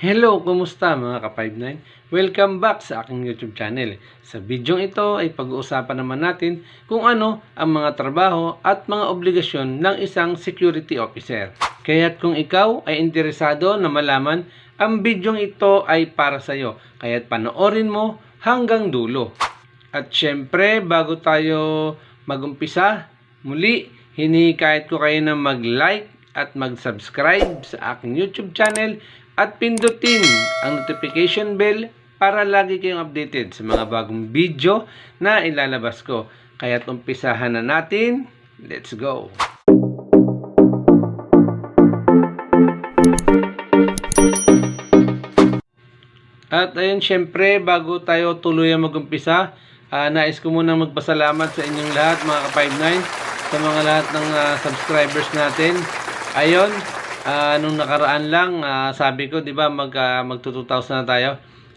Hello, kumusta mga ka-59? Welcome back sa aking YouTube channel. Sa video ito ay pag-uusapan naman natin kung ano ang mga trabaho at mga obligasyon ng isang security officer. Kaya't kung ikaw ay interesado na malaman, ang video ito ay para sa iyo. Kaya't panoorin mo hanggang dulo. At syempre, bago tayo magumpisa, muli, hinihikayat ko kayo na mag-like at mag-subscribe sa aking YouTube channel at pindutin ang notification bell para lagi kayong updated sa mga bagong video na ilalabas ko. Kaya't umpisahan na natin. Let's go! At ayun, syempre, bago tayo tuluyan mag-umpisa, ah, nais ko muna magpasalamat sa inyong lahat, mga ka-59, sa mga lahat ng ah, subscribers natin. Ayun, ah, nung nakaraan lang, ah, sabi ko, di ba, mag, ah, magto 2,000 na tayo.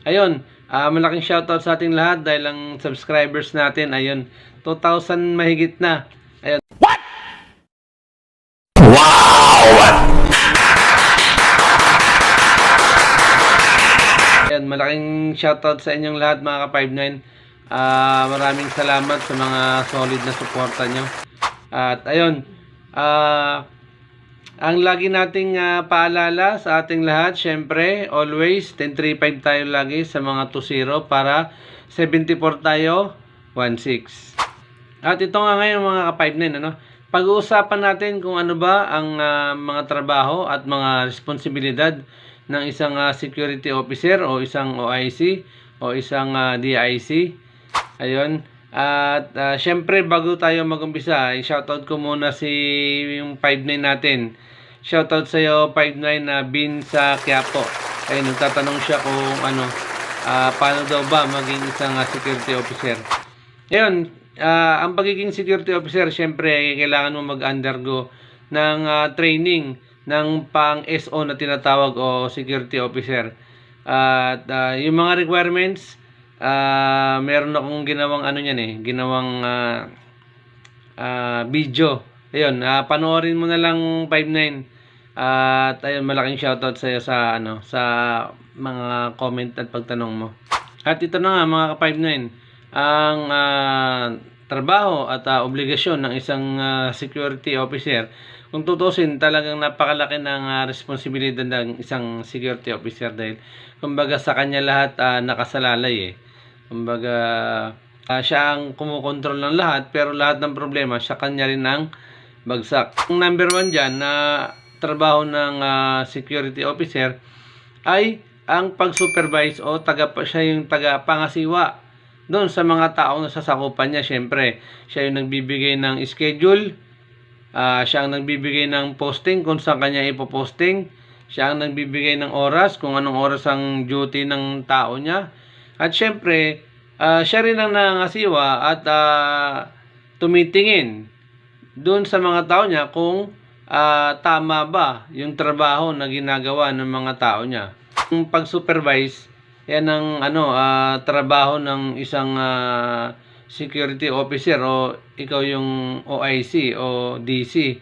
Ayun, ah, malaking shoutout sa ating lahat dahil ang subscribers natin, ayun, 2,000 mahigit na. Ayun. Ayan, malaking shoutout sa inyong lahat mga ka-59. Ah, maraming salamat sa mga solid na suporta nyo. At ayun, ah, ang lagi nating ah, paalala sa ating lahat, syempre, always 1035 tayo lagi sa mga 20 para 74 tayo, 16. At ito nga ngayon mga ka-59, ano? Pag-uusapan natin kung ano ba ang ah, mga trabaho at mga responsibilidad ng isang ah, security officer o isang OIC o isang ah, DIC. Ayun. At ah, syempre bago tayo mag-umpisa, i-shoutout ko muna si yung 59 natin. Shoutout sa iyo 59 na Bin sa Quiapo. Ayun, nagtatanong siya kung ano, ah, paano daw ba maging isang ah, security officer. Ayun, ah, ang pagiging security officer, syempre, kailangan mo mag-undergo ng ah, training ng pang-SO na tinatawag o security officer. At ah, yung mga requirements, ah, meron akong ginawang ano yan eh, ginawang ah, ah, video. Ayun, ah, panoorin mo na lang 59. At ayun, malaking shoutout sa iyo sa ano, sa mga comment at pagtanong mo. At ito na nga mga ka-59, ang ah, trabaho at ah, obligasyon ng isang ah, security officer. Kung tutusin, talagang napakalaki ng ah, responsibilidad ng isang security officer dahil kumbaga sa kanya lahat ah, nakasalalay eh. Kumbaga ah, siya ang kumukontrol ng lahat pero lahat ng problema siya kanya rin ang bagsak. Ang number one dyan na trabaho ng ah, security officer ay ang pag-supervise o taga siya yung taga pangasiwa doon sa mga taong nasasakupan niya. Syempre, siya yung nagbibigay ng schedule, ah, siya ang nagbibigay ng posting kung saan kanya ipoposting, siya ang nagbibigay ng oras kung anong oras ang duty ng tao niya. At syempre, ah, siya rin ang nangasiwa at ah, tumitingin doon sa mga tao niya kung ah, tama ba yung trabaho na ginagawa ng mga tao niya. Yung pag-supervise, yan ang ano, ah, trabaho ng isang ah, security officer o ikaw yung OIC o DC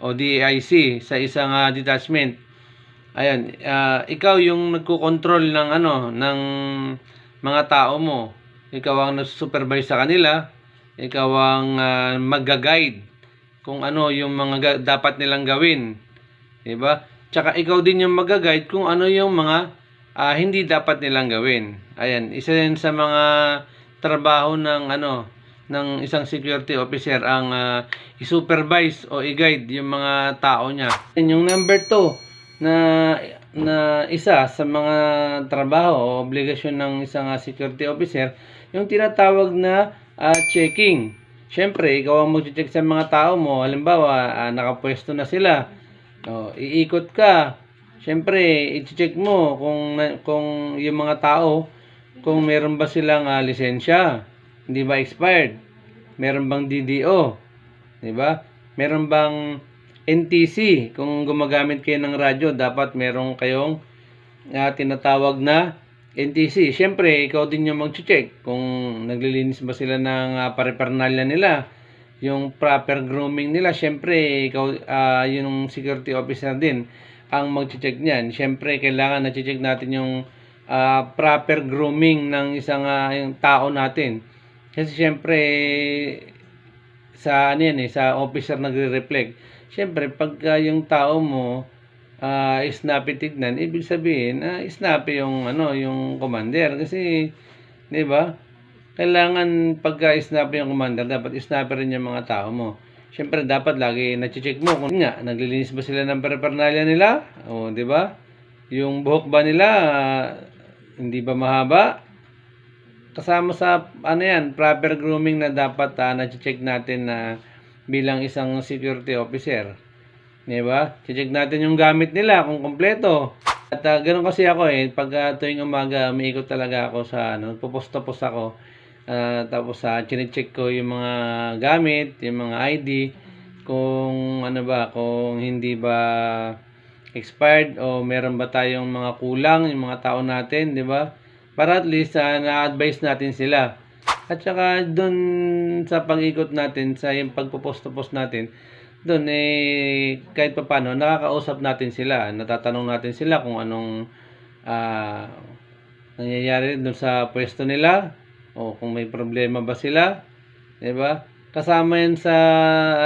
o DIC sa isang ah, detachment. Ayan, ah, ikaw yung nagko-control ng ano, ng mga tao mo. Ikaw ang nag-supervise sa kanila. Ikaw ang ah, magga-guide kung ano yung mga ga- dapat nilang gawin. 'Di ba? Tsaka ikaw din yung magga-guide kung ano yung mga ah, hindi dapat nilang gawin. Ayan, isa yan sa mga trabaho ng ano ng isang security officer ang ah, i-supervise o i-guide yung mga tao niya. And yung number 2 na na isa sa mga trabaho o obligasyon ng isang ah, security officer yung tinatawag na ah, checking. Siyempre, ikaw ang mag-check sa mga tao mo. Halimbawa, ah, nakapwesto na sila. O, iikot ka. Siyempre, i-check mo kung kung yung mga tao kung meron ba silang ah, lisensya. Hindi ba expired? Meron bang DDO? 'Di ba? Meron bang NTC? Kung gumagamit kayo ng radyo, dapat meron kayong ah, tinatawag na NTC. Siyempre, ikaw din yung mag-check kung naglilinis ba sila ng uh, pare-pernalya nila. Yung proper grooming nila, siyempre, ikaw, ah, yung security officer din ang mag-check niyan. Siyempre, kailangan na-check natin yung ah, proper grooming ng isang ah, yung tao natin. Kasi siyempre, sa ano yan eh, sa officer nagre-reflect. Siyempre, pagka yung tao mo ah snappy tignan, ibig sabihin, ah, snappy yung ano, yung commander kasi 'di ba? Kailangan pagka snappy yung commander, dapat snappy rin yung mga tao mo. Siyempre, dapat lagi na-check mo kung nga, naglilinis ba sila ng paraphernalia nila? O, di ba? Yung buhok ba nila, ah, hindi ba mahaba? kasama sa ano yan, proper grooming na dapat uh, na-check natin na bilang isang security officer. Di ba? Check natin yung gamit nila kung kompleto. At uh, ganun kasi ako eh, pag uh, tuwing umaga, umiikot talaga ako sa ano, pupustopos ako. Uh, tapos sa uh, chinecheck ko yung mga gamit, yung mga ID, kung ano ba, kung hindi ba expired o meron ba tayong mga kulang yung mga tao natin, di ba? para at least uh, na-advise natin sila. At saka doon sa pag-ikot natin, sa yung pagpo-post-post natin, doon eh kahit pa paano nakakausap natin sila, natatanong natin sila kung anong uh, nangyayari doon sa pwesto nila o kung may problema ba sila, 'di ba? Kasama 'yan sa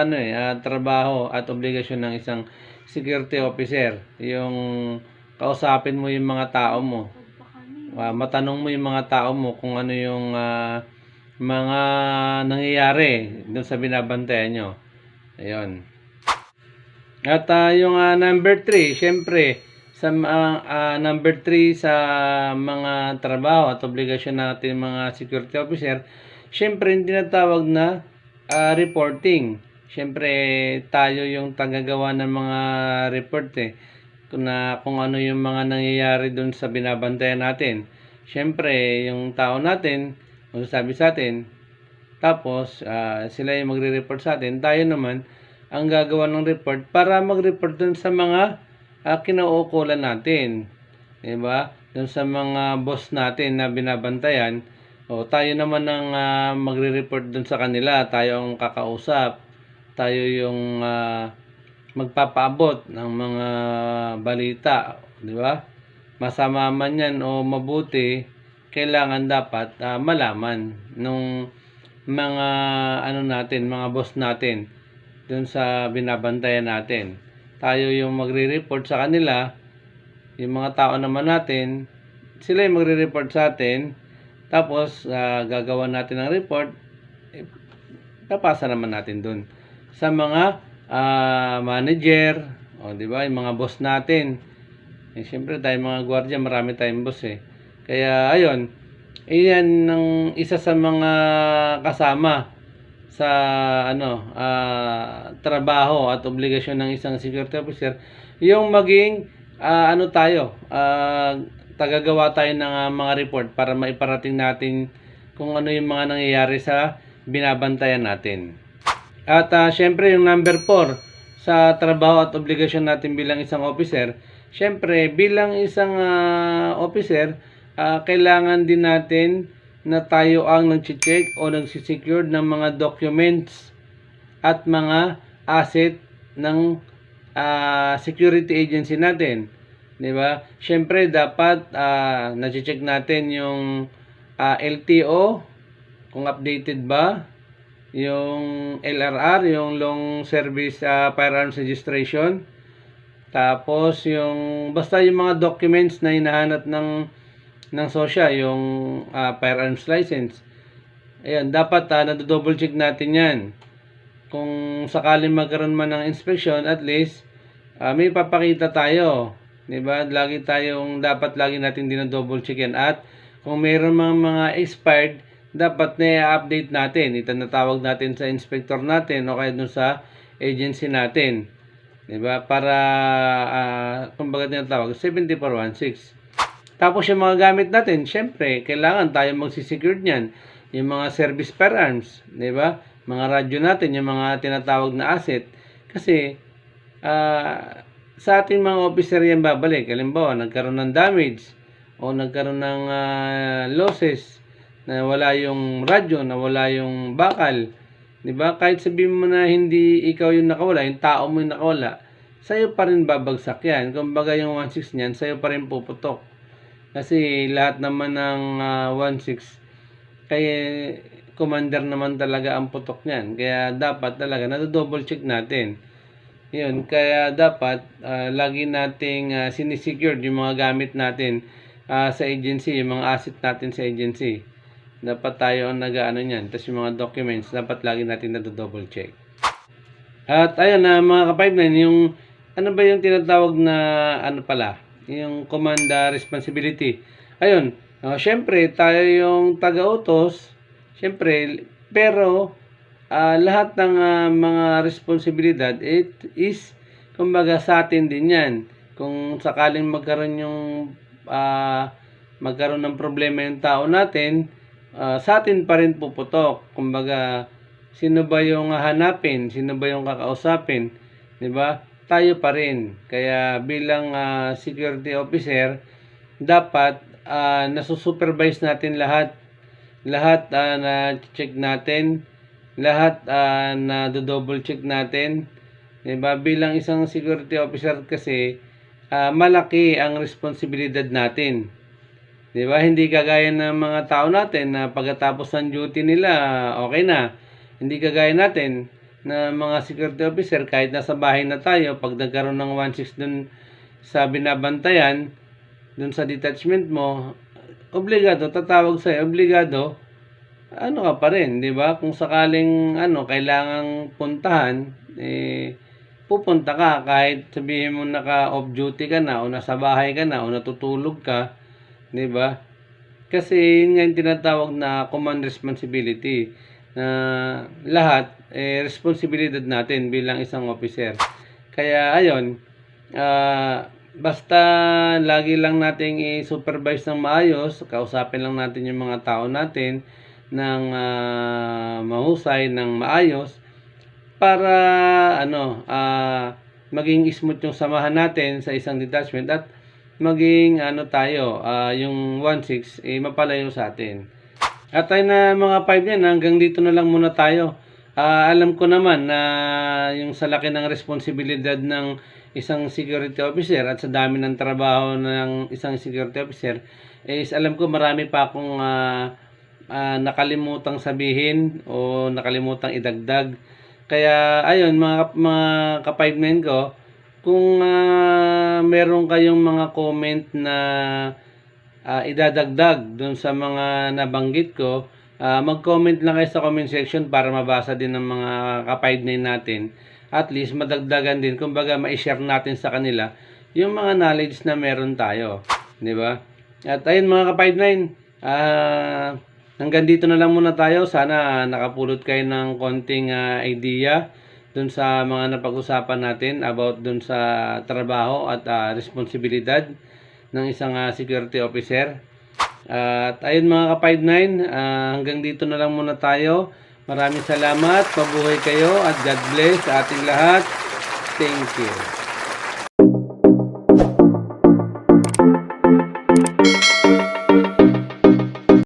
ano eh, uh, trabaho at obligasyon ng isang security officer, yung kausapin mo yung mga tao mo. Uh, matanong mo yung mga tao mo kung ano yung uh, mga nangyayari dun sa binabantayan nyo. Ayun. At uh, yung uh, number 3, syempre, sa uh, uh, number 3 sa mga trabaho at obligasyon natin mga security officer, syempre hindi natawag na uh, reporting. Syempre, tayo yung tagagawa ng mga report eh na kung ano yung mga nangyayari doon sa binabantayan natin. Siyempre, yung tao natin, magsasabi sa atin, tapos uh, sila yung magre-report sa atin, tayo naman ang gagawa ng report para mag-report dun sa mga uh, kinauukulan natin. Diba? Dun sa mga boss natin na binabantayan, o tayo naman ang uh, magre-report dun sa kanila, tayo ang kakausap, tayo yung uh, magpapaabot ng mga balita, di ba? Masama man yan o mabuti, kailangan dapat uh, malaman nung mga ano natin, mga boss natin dun sa binabantayan natin. Tayo yung magre-report sa kanila, yung mga tao naman natin, sila yung magre-report sa atin, tapos uh, gagawa natin ng report, eh, papasa naman natin dun sa mga uh, manager, o di ba, yung mga boss natin. Eh, siyempre tayo mga gwardiya, marami tayong boss eh. Kaya ayun, iyan ng isa sa mga kasama sa ano uh, trabaho at obligasyon ng isang security officer yung maging uh, ano tayo uh, tagagawa tayo ng uh, mga report para maiparating natin kung ano yung mga nangyayari sa binabantayan natin. At uh, syempre yung number 4 sa trabaho at obligasyon natin bilang isang officer, syempre bilang isang uh, officer, uh, kailangan din natin na tayo ang nag-check o nag-secure ng mga documents at mga asset ng uh, security agency natin. 'Di ba? Syempre dapat uh, na-check natin yung uh, LTO kung updated ba yung LRR, yung Long Service uh, Firearms Registration. Tapos yung basta yung mga documents na hinahanap ng ng SOSYA, yung uh, firearms license. Ayan, dapat uh, na-double check natin 'yan. Kung sakaling magkaroon man ng inspection, at least uh, may papakita tayo. 'Di ba? Lagi tayong dapat lagi natin din-double check yan at kung mayroon mga mga expired dapat na update natin. Ito natawag natin sa inspector natin o kaya dun sa agency natin. Diba? Para, uh, kumbaga tinatawag, 7416. Tapos yung mga gamit natin, syempre, kailangan tayo magsisecure niyan. Yung mga service firearms, di ba? Mga radyo natin, yung mga tinatawag na asset. Kasi, uh, sa ating mga officer yan babalik. Halimbawa, nagkaroon ng damage o nagkaroon ng uh, losses na wala yung radyo, na wala yung bakal. 'Di ba? Kahit sabihin mo na hindi ikaw yung nakawala, yung tao mo yung nakawala, sa'yo pa rin babagsak yan. Kumbaga yung 1.6 niyan, sa'yo pa rin puputok. Kasi lahat naman ng ah, 1.6 kay commander naman talaga ang putok niyan. Kaya dapat talaga na-double check natin. Yun, kaya dapat ah, lagi nating uh, sinisecure yung mga gamit natin ah, sa agency, yung mga asset natin sa agency. Dapat tayo ang nag-ano niyan. Tapos yung mga documents, dapat lagi natin na-double check. At ayun na mga ka-pipeline, yung ano ba yung tinatawag na ano pala, yung command responsibility. Ayun, uh, syempre tayo yung taga-utos, syempre, pero ah, lahat ng ah, mga responsibilidad it is kumbaga sa atin din yan. Kung sakaling magkaroon yung ah, magkaroon ng problema yung tao natin, ah, sa atin pa rin puputok. Kumbaga, sino ba yung hahanapin? Sino ba yung kakausapin? 'Di ba? Tayo pa rin. Kaya bilang ah, security officer, dapat ah, nasusupervise natin lahat. Lahat ah, na check natin, lahat ah, na double check natin. 'Di ba? Bilang isang security officer kasi ah, malaki ang responsibilidad natin. 'Di ba? Hindi kagaya ng mga tao natin na pagkatapos ng duty nila, okay na. Hindi kagaya natin na mga security officer kahit nasa bahay na tayo pag nagkaroon ng 1-6 dun sa binabantayan dun sa detachment mo obligado tatawag sa obligado ano ka pa rin di ba? Kung sakaling ano kailangang puntahan eh pupunta ka. Kahit sabihin mo naka off duty ka na o nasa bahay ka na o natutulog ka di ba? Kasi yun nga yung tinatawag na command responsibility na lahat eh, responsibilidad natin bilang isang officer. Kaya ayun, ah, basta lagi lang nating i-supervise ng maayos, kausapin lang natin yung mga tao natin ng ah, mahusay, ng maayos para ano, ah, maging smooth yung samahan natin sa isang detachment at maging ano tayo, ah, yung 1-6 eh, mapalayo sa atin. At tayo na mga 5 yan, hanggang dito na lang muna tayo. Ah, alam ko naman na yung sa laki ng responsibilidad ng isang security officer at sa dami ng trabaho ng isang security officer is alam ko marami pa akong ah, ah, nakalimutang sabihin o nakalimutang idagdag. Kaya ayun mga mga ka-5 ko, kung ah, meron kayong mga comment na ah, idadagdag doon sa mga nabanggit ko, ah, mag-comment lang kayo sa comment section para mabasa din ng mga ka-5 natin. At least madagdagan din, kumbaga ma-share natin sa kanila yung mga knowledge na meron tayo. Di ba? At ayun mga ka-5 ah, hanggang dito na lang muna tayo. Sana nakapulot kayo ng konting ah, idea dun sa mga napag-usapan natin about dun sa trabaho at ah, responsibilidad ng isang ah, security officer. At ayun mga ka-59, ah, hanggang dito na lang muna tayo. Maraming salamat, mabuhay kayo at God bless sa ating lahat. Thank you.